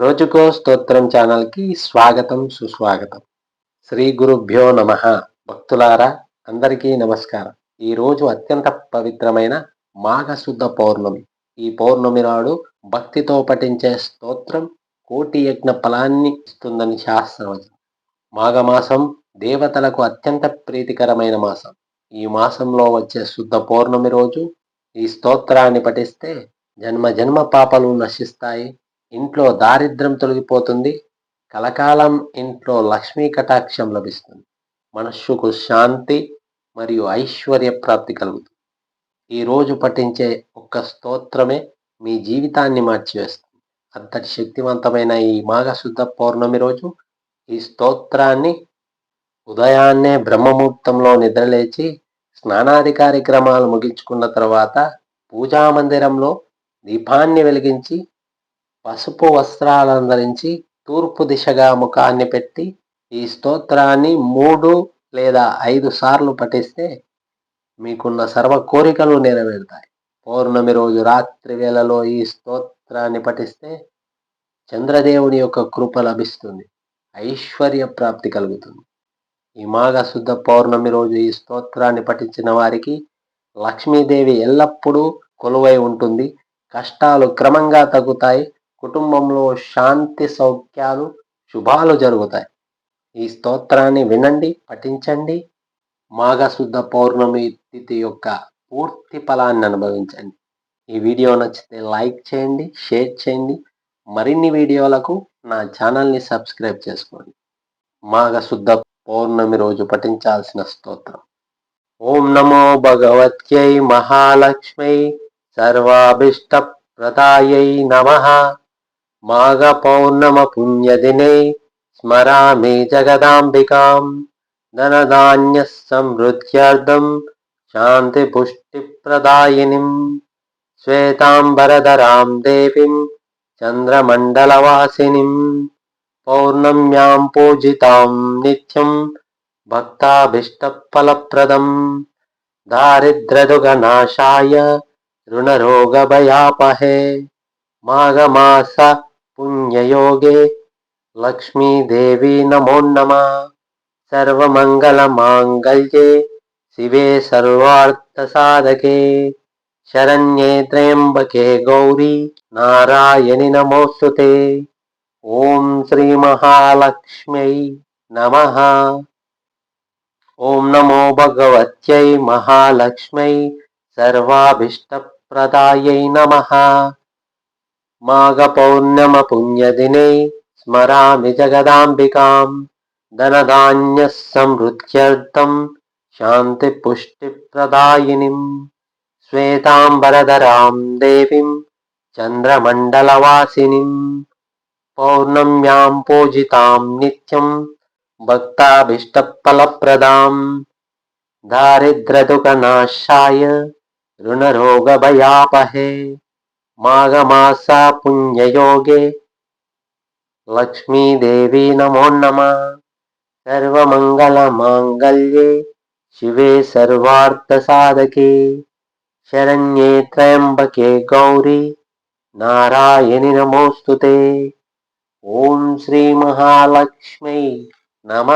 రోజుకో స్తోత్రం ఛానల్కి స్వాగతం సుస్వాగతం. శ్రీ గురుభ్యో నమ. భక్తులారా అందరికీ నమస్కారం. ఈ రోజు అత్యంత పవిత్రమైన మాఘశుద్ధ పౌర్ణమి. ఈ పౌర్ణమి నాడు భక్తితో పఠించే స్తోత్రం కోటి యజ్ఞ ఫలాన్ని ఇస్తుందని శాస్త్రవచనం మాఘమాసం దేవతలకు అత్యంత ప్రీతికరమైన మాసం. ఈ మాసంలో వచ్చే శుద్ధ పౌర్ణమి రోజు ఈ స్తోత్రాన్ని పఠిస్తే జన్మ జన్మ పాపలు నశిస్తాయి. ఇంట్లో దారిద్ర్యం తొలగిపోతుంది. కలకాలం ఇంట్లో లక్ష్మీ కటాక్షం లభిస్తుంది. మనస్సుకు శాంతి మరియు ఐశ్వర్య ప్రాప్తి కలుగుతుంది. ఈరోజు పఠించే ఒక్క స్తోత్రమే మీ జీవితాన్ని మార్చివేస్తుంది. అంతటి శక్తివంతమైన ఈ మాఘశుద్ధ పౌర్ణమి రోజు ఈ స్తోత్రాన్ని ఉదయాన్నే బ్రహ్మముహూర్తంలో నిద్రలేచి స్నానాది కార్యక్రమాలు ముగించుకున్న తర్వాత పూజా మందిరంలో దీపాన్ని వెలిగించి పసుపు వస్త్రాలను ధరించి తూర్పు దిశగా ముఖాన్ని పెట్టి ఈ స్తోత్రాన్ని మూడు లేదా ఐదు సార్లు పఠిస్తే మీకున్న సర్వ కోరికలు నెరవేరుతాయి. పౌర్ణమి రోజు రాత్రి వేళలో ఈ స్తోత్రాన్ని పఠిస్తే చంద్రదేవుని యొక్క కృప లభిస్తుంది ఐశ్వర్య ప్రాప్తి కలుగుతుంది. ఈ మాఘశుద్ధ పౌర్ణమి రోజు ఈ స్తోత్రాన్ని పఠించిన వారికి లక్ష్మీదేవి ఎల్లప్పుడూ కొలువై ఉంటుంది కష్టాలు క్రమంగా తగ్గుతాయి కుటుంబంలో శాంతి సౌఖ్యాలు శుభాలు జరుగుతాయి. ఈ స్తోత్రాన్ని వినండి పఠించండి. మాఘశుద్ధ పౌర్ణమి తిథి యొక్క పూర్తి ఫలాన్ని అనుభవించండి. ఈ వీడియో నచ్చితే లైక్ చేయండి షేర్ చేయండి. మరిన్ని వీడియోలకు నా ఛానల్ని సబ్స్క్రైబ్ చేసుకోండి. మాఘశుద్ధ పౌర్ణమి రోజు పఠించాల్సిన స్తోత్రం. ఓం నమో భగవత్యై మహాలక్ష్మై. సర్వాభిష్ట మాఘ పౌర్ణమ పుణ్యదినే స్మరామి జగదాంబికాం ధనధాన్య సమృద్ధ్యర్థం శాంతి పుష్టిప్రదాయినిం శ్వేతాంబరధరాం దేవీం చంద్రమండలవాసినిం పౌర్ణమ్యాం పూజితాం నిత్యం భక్తాభీష్టఫలప్రదం దారిద్రదుగనాశాయ రుణరోగభయాపహే మాఘమాస పుణ్యయోగే లక్ష్మీదేవి నమోన్నమ సర్వమంగళమాంగళ్యే శివే సర్వార్థసాధకే. శరణ్యే త్రయంబకే గౌరీ నారాయణి నమోస్తుతే. ఓం శ్రీ మహాలక్ష్మ్యై నమ. ఓం నమో భగవత్యై మహాలక్ష్మ్యై సర్వాభీష్టప్రదాయై నమ. माघपौर्णमपुण्यदिने स्मरामि जगदाम्बिकां धनधान्यः समृद्ध्यर्थं शान्तिपुष्टिप्रदायिनीं श्वेताम्बरधरां देवीं चन्द्रमण्डलवासिनीं पौर्णम्यां पूजितां नित्यं भक्ताभीष्टफलप्रदां दारिद्र्यदुःखनाशाय ऋणरोगभयापहे మాఘమాస పుణ్యయోగే లక్ష్మీదేవి నమో నమ సర్వమంగళమాంగళ్యే శివే సర్వార్థసాధకే శరణ్యే త్రయంబకే గౌరీ నారాయణి నమోస్తుతే ఓం శ్రీ మహాలక్ష్మై నమ